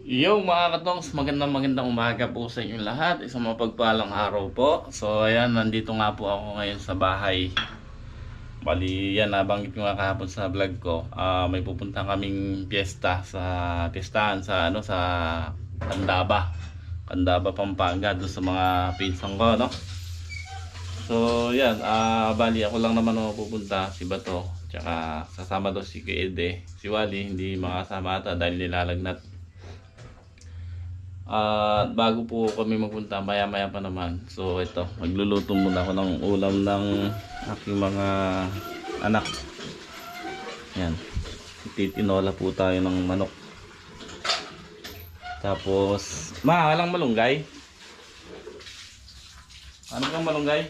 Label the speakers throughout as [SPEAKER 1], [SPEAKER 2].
[SPEAKER 1] Yo mga katongs, magandang magandang umaga po sa inyong lahat. Isang mapagpalang araw po. So ayan, nandito nga po ako ngayon sa bahay. Bali, yan, nabanggit ko nga kahapon sa vlog ko. Ah, may pupunta kaming piyesta sa piestahan sa ano sa Candaba. Candaba, Pampanga, doon sa mga pinsang ko, no? So, yan, ah, bali ako lang naman ako pupunta, si Bato. Tsaka sasama daw si Kuede, si Wally, hindi makasama ata dahil nilalagnat. At bago po kami magpunta, maya-maya pa naman. So ito, magluluto muna ako ng ulam ng aking mga anak. Yan. Titinola po tayo ng manok. Tapos, ma, walang malunggay. Ano kang malunggay?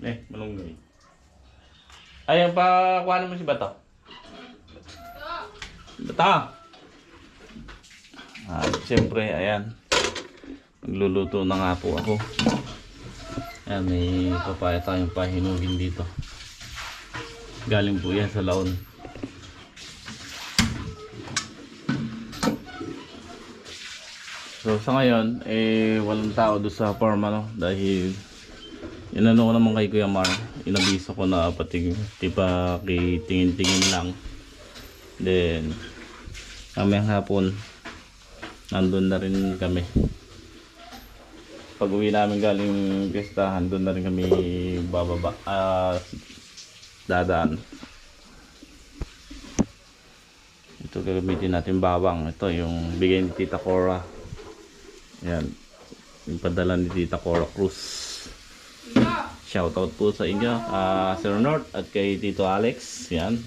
[SPEAKER 1] Eh, malunggay. Ayun pa, kuha mo si Bato. Bato! At siyempre, ayan. Magluluto na nga po ako. Ayan, may papaya tayong pahinugin dito. Galing po yan sa laon. So sa ngayon, eh walang tao doon sa farm ano dahil inano ko naman kay Kuya Mar, inabiso ko na pati tipa kay tingin-tingin lang. Then kamayang hapon nandun na rin kami. Pag uwi namin galing piestahan, doon na rin kami bababa, ah, dadaan. Ito gagamitin natin bawang. Ito yung bigay ni Tita Cora. Yan. Yung padala ni Tita Cora Cruz. Shoutout po sa inyo, ah, Sir North at kay Tito Alex. Yan.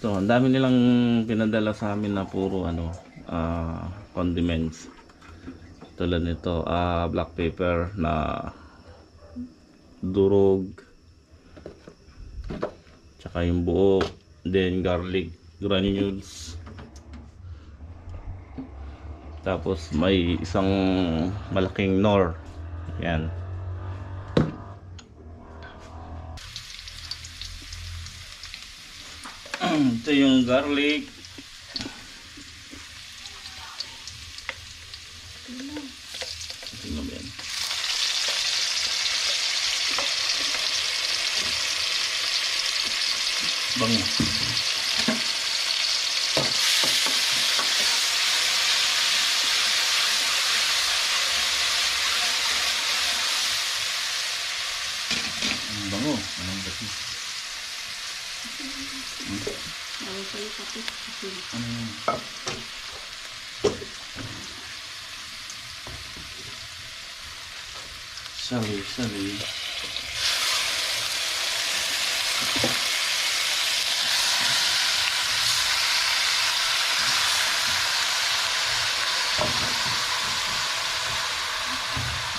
[SPEAKER 1] Ito, ang dami nilang pinadala sa amin na puro ano, ah, condiments. Tulad nito, ah, black pepper na durog. Tsaka yung buo, then garlic granules. Tapos may isang malaking nor. Yan. Ito yung garlic. Tingnan mo yan. Bango. Ang bango. Anong dati? Ano yun? Sali, sali.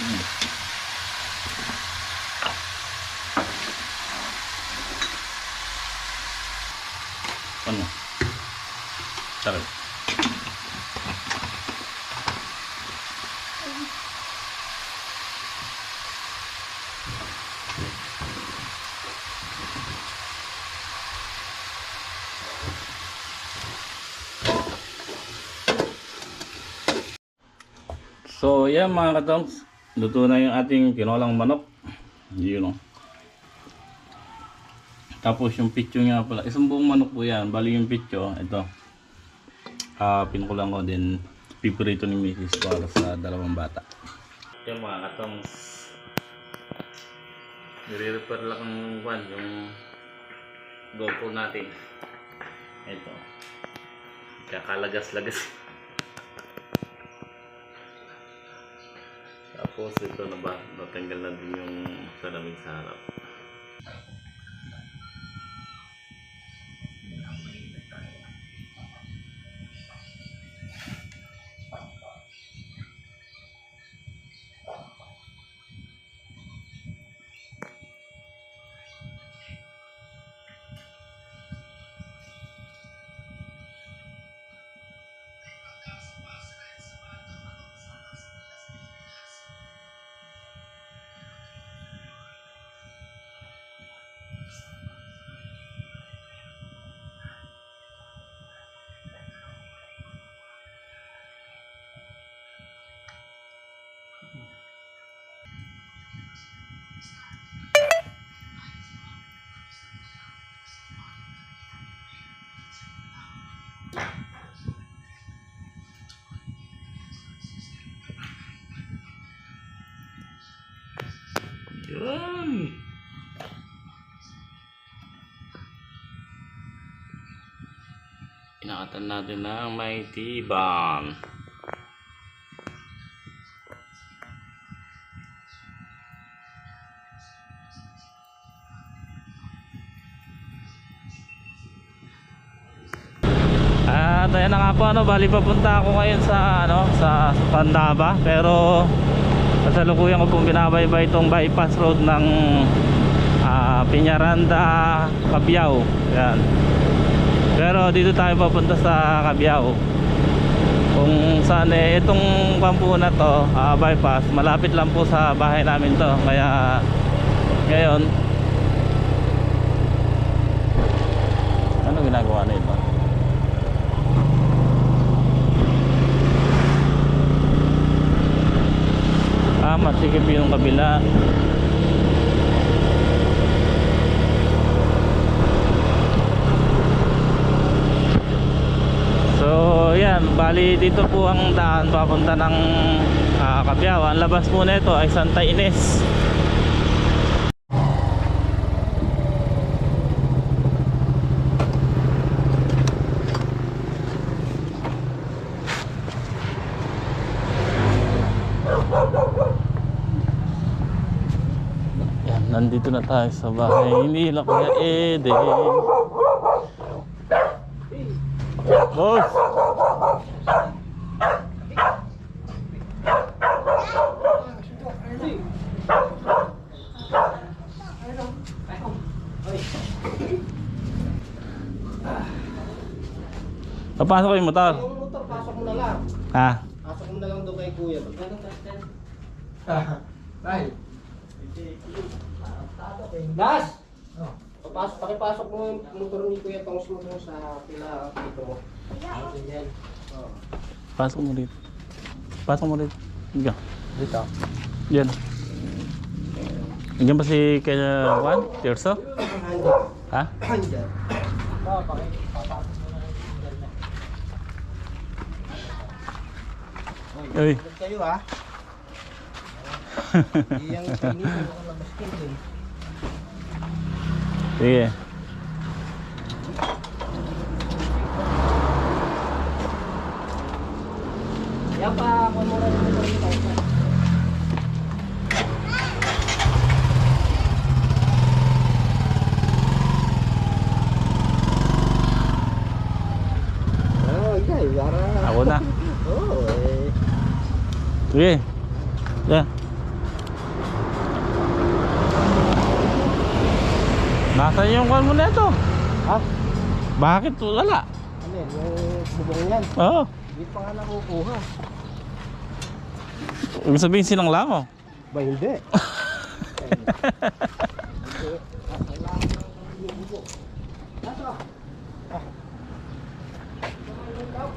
[SPEAKER 1] Hmm. Ano? Sarap. So, yan mga katongs. Luto na yung ating tinolang manok. Yun o. Tapos yung pityo nga pala. Isang buong manok po yan. Bali yung pityo. Ito. Ah, pinukulang ko din. Piprito ni Mrs. para sa dalawang bata. Yung mga katongs. Nire-repair lang ang one, yung GoPro natin. Ito. Kakalagas-lagas. Tapos ito na ba, natanggal na din yung salamin sa harap. Yun. Inakatan natin ng may tibang. At ayan na nga po ano, bali papunta ako ngayon sa ano, sa Pandaba pero kasalukuyan ko pong binabaybay itong bypass road ng ah, Piñaranda, Cabiao. Yan. Pero dito tayo papunta sa Cabiao. Kung saan eh, itong pampu na to, ah, bypass, malapit lang po sa bahay namin to. Kaya ngayon, ano ginagawa na ito? Ah, masikip yung kabila. So, yan, bali dito po ang daan papunta ng uh, Cabiao. Ang labas po nito ay Santa Ines. Nandito na tayo sa bahay. Hindi na kaya Ede. Boss! Papasok ko yung motor.
[SPEAKER 2] Yung motor, pasok mo na lang.
[SPEAKER 1] Ha?
[SPEAKER 2] Pasok mo na lang doon kay kuya. Magkano tested? Ay. Das! Oh. Papasok, pakipasok mo yung motor ni Kuya Tongs mo doon sa pila dito mo. Yan. Oh.
[SPEAKER 1] Pasok mo dito. Pasok mo dito. Diyan.
[SPEAKER 2] Dito.
[SPEAKER 1] Diyan. Diyan ba si kaya Juan? Tirso? Ha?
[SPEAKER 2] Handyan. Pa, paki- papasok mo.
[SPEAKER 1] Uy.
[SPEAKER 2] Kayo ha. Iyang pinito para.
[SPEAKER 1] Ako na.
[SPEAKER 2] Oo, eh.
[SPEAKER 1] Sige. Yeah. Nasaan yung kwan mo na ito?
[SPEAKER 2] Ha?
[SPEAKER 1] Bakit wala?
[SPEAKER 2] Ano yan, yung bubong yan.
[SPEAKER 1] Oo.
[SPEAKER 2] Hindi pa nga nakukuha.
[SPEAKER 1] Ibig sabihin silang lang oh.
[SPEAKER 2] Ba hindi?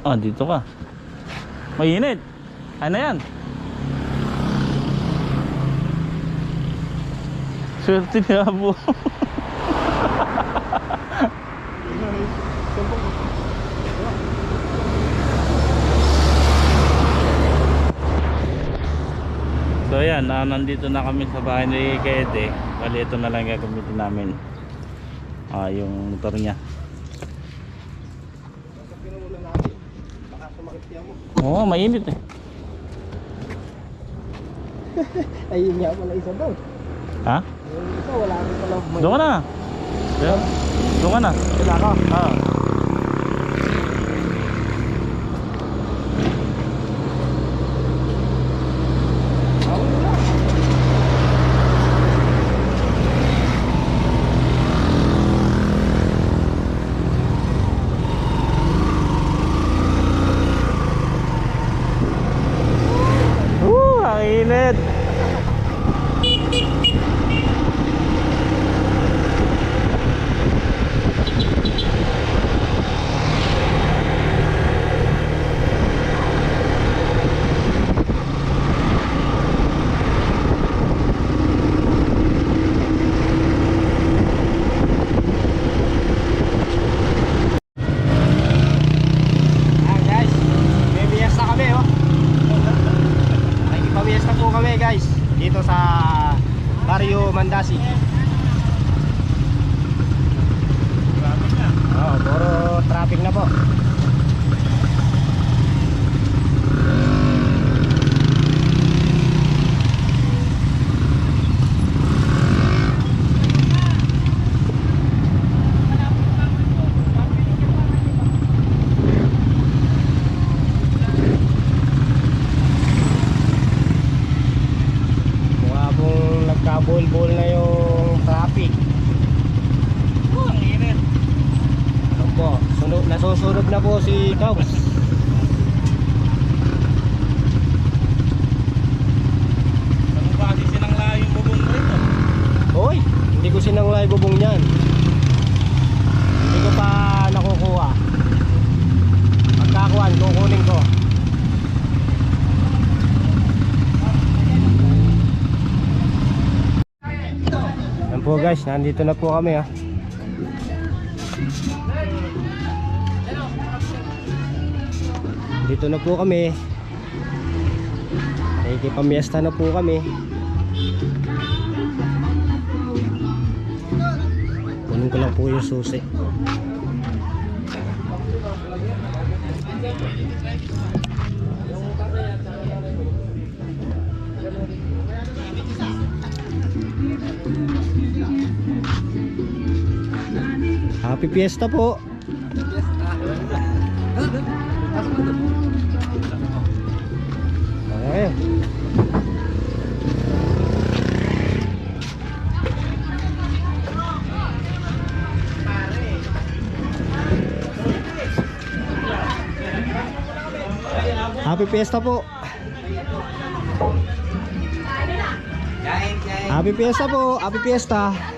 [SPEAKER 1] Ah, dito ka. Mainit. Ano yan? Swerte ni Abo. yan, ah, nandito na kami sa bahay ni Kede. Bali ito na lang gagamitin namin. Ah, yung motor niya. Oo, mainit eh.
[SPEAKER 2] Ayun nga pala isa doon.
[SPEAKER 1] Ha?
[SPEAKER 2] Yung isa, wala rin pala.
[SPEAKER 1] Doon ka na. Doon ka na.
[SPEAKER 2] Wala ka.
[SPEAKER 1] Ah.
[SPEAKER 2] kabol-bol na
[SPEAKER 1] yung traffic. Oh, ang init.
[SPEAKER 2] Ano po? Sunog, nasusunog na po si Kaus
[SPEAKER 1] ano ba kasi sinanglay yung bubong rito
[SPEAKER 2] oy hindi ko sinanglay bubong yan hindi ko pa nakukuha. Pagkakuhan kukunin ko. Po guys, nandito na po kami ah. Dito na po kami. Nakikipamiesta na po kami. Kunin ko lang po yung susi. Happy Fiesta po. Ayun. Happy Fiesta po. Happy Fiesta po. Happy Fiesta.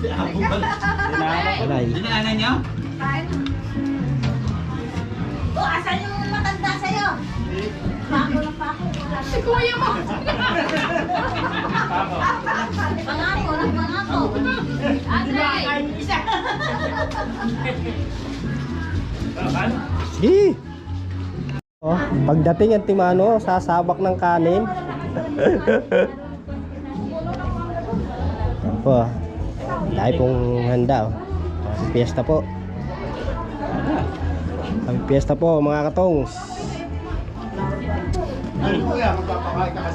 [SPEAKER 2] Alay.
[SPEAKER 1] Dinaanan niyo?
[SPEAKER 3] Oh, asan yung matanda sa'yo? Pako na pako. Si kuya mo! Pangako na pangako. Ate!
[SPEAKER 2] Sige. Oh, pagdating ang timano, sasabak ng kanin. Po. Dahil pong handa. Oh. Happy Fiesta po. Happy Fiesta po mga katongs.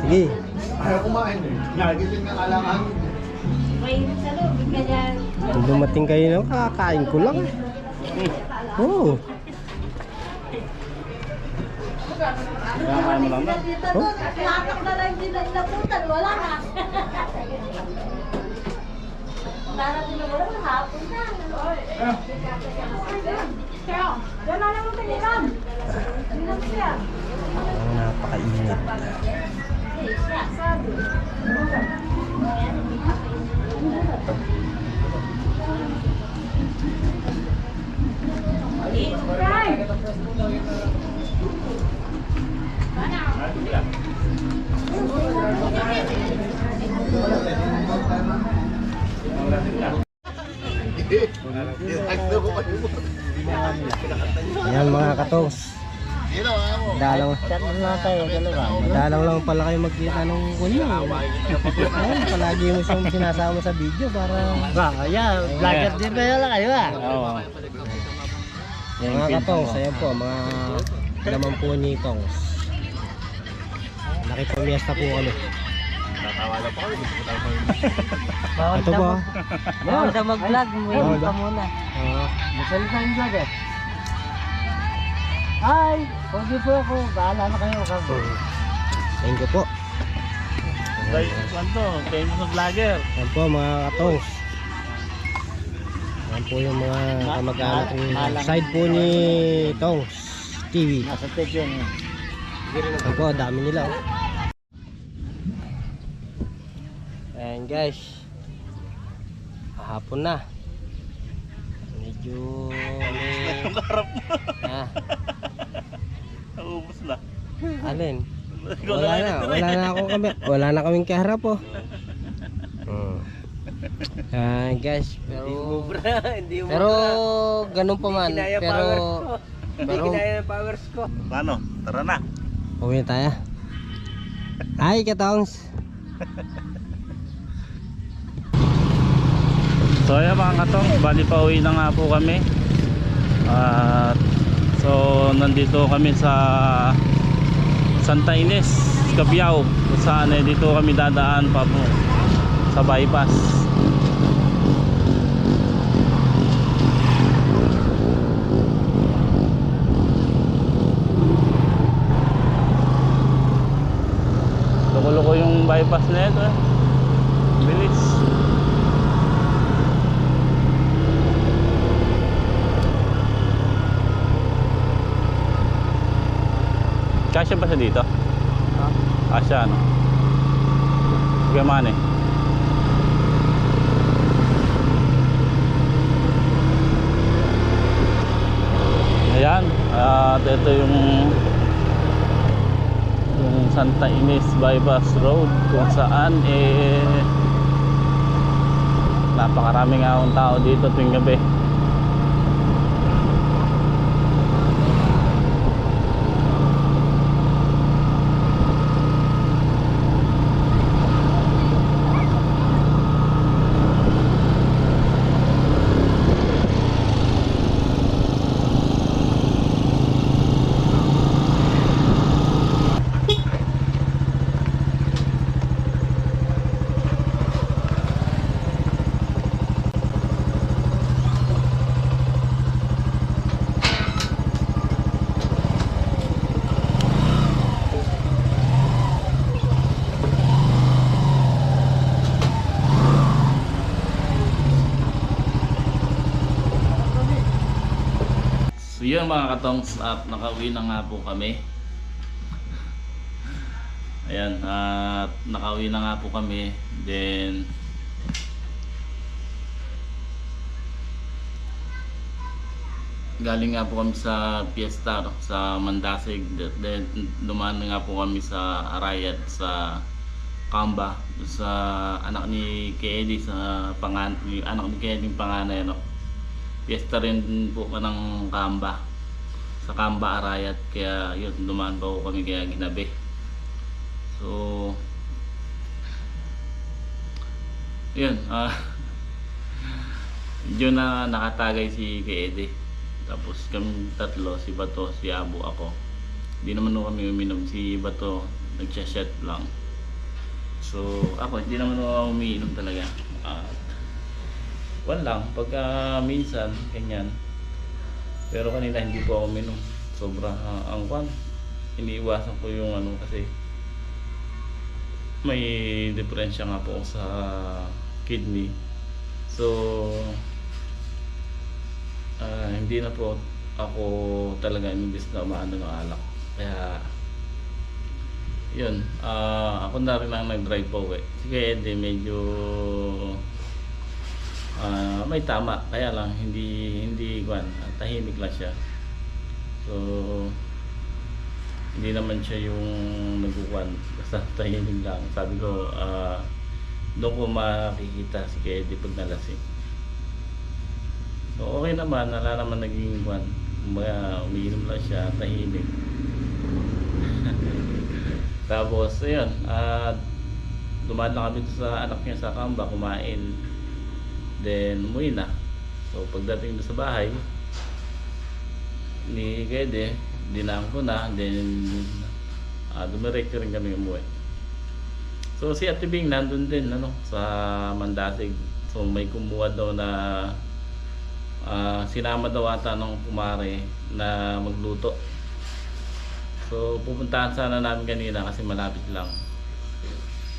[SPEAKER 2] Sige.
[SPEAKER 4] Ayaw kumain eh. Nagising na alangan.
[SPEAKER 2] Kung dumating kayo na, kakain ko lang. Oo. Oh.
[SPEAKER 1] Dinaanan mo lang na.
[SPEAKER 3] Doon, latak na lang din ang inabutan. Wala na. Darating na wala, hapon na. Kaya, yan na lang ang tingnan. Tingnan siya.
[SPEAKER 2] Ang napakainit.
[SPEAKER 3] Siya, sabi.
[SPEAKER 2] Ayan mga
[SPEAKER 4] mo?
[SPEAKER 2] Dalang. Dalang lang pala kayo magkita nung kunya. Ayun, palagi mo siyang sinasama sa video para
[SPEAKER 5] yeah, vlogger din ba yun lang kayo ah?
[SPEAKER 2] Mga katongs, ayan po, mga laman po ni Tongs. Nakipamiesta po kami.
[SPEAKER 5] Bawal
[SPEAKER 2] Ito
[SPEAKER 5] daw
[SPEAKER 2] po.
[SPEAKER 5] mag- Bawal daw mag-vlog,
[SPEAKER 2] Bawal ba?
[SPEAKER 5] ka muna.
[SPEAKER 2] Ah,
[SPEAKER 5] Masalita yung vlog eh. Hi! Pogi po ako. Bahala na kayo kabo.
[SPEAKER 2] thank you po.
[SPEAKER 1] Guys, ano to? Famous na vlogger.
[SPEAKER 2] Ayan po mga katongs. Ayan po yung mga kamag-anak ni side po ni Tongs TV.
[SPEAKER 5] Nasa tig yun. eh.
[SPEAKER 2] Ayan po, dami nila. oh. Ayan guys. Hapon na. Medyo may... Ah,
[SPEAKER 1] Naubos na.
[SPEAKER 2] alin? Wala na, wala na akong kami, wala na kaming kaharap po. Hmm. Ah, guys, pero pero ganun pa man, pero pero
[SPEAKER 1] Paano? Tara na.
[SPEAKER 2] Uwi na tayo. Ay, katongs.
[SPEAKER 1] So ayan mga katong, bali pa uwi na nga po kami. At so nandito kami sa Santa Ines, Cabiao. Saan eh, dito kami dadaan pa po sa bypass. Loko-loko yung bypass na ito eh. Kasya ba siya dito? Kasya ano? Gaman eh. Ayan, at ito yung yung Santa Ines Bypass Road kung saan eh napakaraming akong tao dito tuwing gabi. Yun mga katongs at nakauwi na nga po kami. Ayan, at nakauwi na nga po kami. Then galing nga po kami sa Fiesta sa Mandasig then dumaan nga po kami sa Arayat sa Kamba sa anak ni Kelly sa pangan anak ni Kelly panganay no Fiesta rin po ka ng Kamba sa Kamba Arayat kaya yun dumaan pa po kami kaya ginabi. So yun ah yun na nakatagay si Kede tapos kami tatlo si Bato si Abo ako. Hindi naman ako kami uminom. Si Bato nagsiya-shot lang. So ako hindi naman ako umiinom talaga. At Wan lang, pagka minsan, ganyan. Pero kanina hindi po ako minom. Sobra uh, ang kwan. Iniiwasan ko yung ano kasi may diferensya nga po sa kidney. So, ah, hindi na po ako talaga imbis na umaano ng alak. Kaya, yun, ah, ako na rin ang nag-drive po eh. Sige, Eddie, medyo Ah, may tama kaya lang hindi hindi kwan tahimik lang siya. So hindi naman siya yung nagkukuan. Basta tahimik lang. Sabi ko ah doon ko makikita si Kedi pag nalasing. So okay naman. Wala naman naging kwan. Kumbaga umiinom lang siya tahimik. Tapos ayun at dumaan na kami sa anak niya sa kamba kumain. Then, umuwi na. So, pagdating doon sa bahay, ni Kede, dinaan ko na. Then, uh, dumiretso rin kami umuwi. So, si Ate Bing nandun din, ano, sa Mandasig. So, may kumuha daw na ah, sinama daw ata ng kumare na magluto. So, pupuntahan sana namin kanina kasi malapit lang.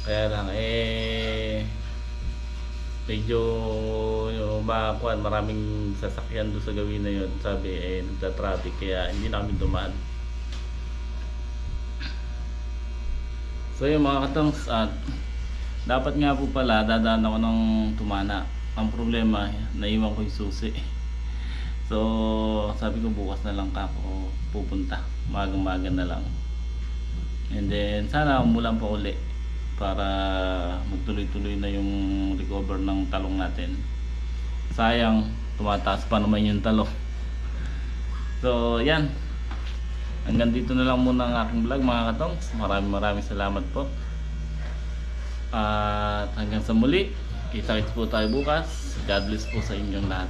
[SPEAKER 1] Kaya lang, eh, medyo makuan maraming sasakyan doon sa gawin na yun. Sabi eh nagta-traffic kaya hindi na kami dumaan. So yung mga katongs at dapat nga po pala dadaan ako ng tumana. Ang problema naiwan ko yung susi. So sabi ko bukas na lang ako pupunta. Magang maga na lang. And then sana umulan pa uli para magtuloy-tuloy na yung recover ng talong natin. Sayang, tumataas pa naman yung talong. So, yan. Hanggang dito na lang muna ang aking vlog mga katongs. Maraming maraming salamat po. At hanggang sa muli, kita-kits po tayo bukas. God bless po sa inyong lahat.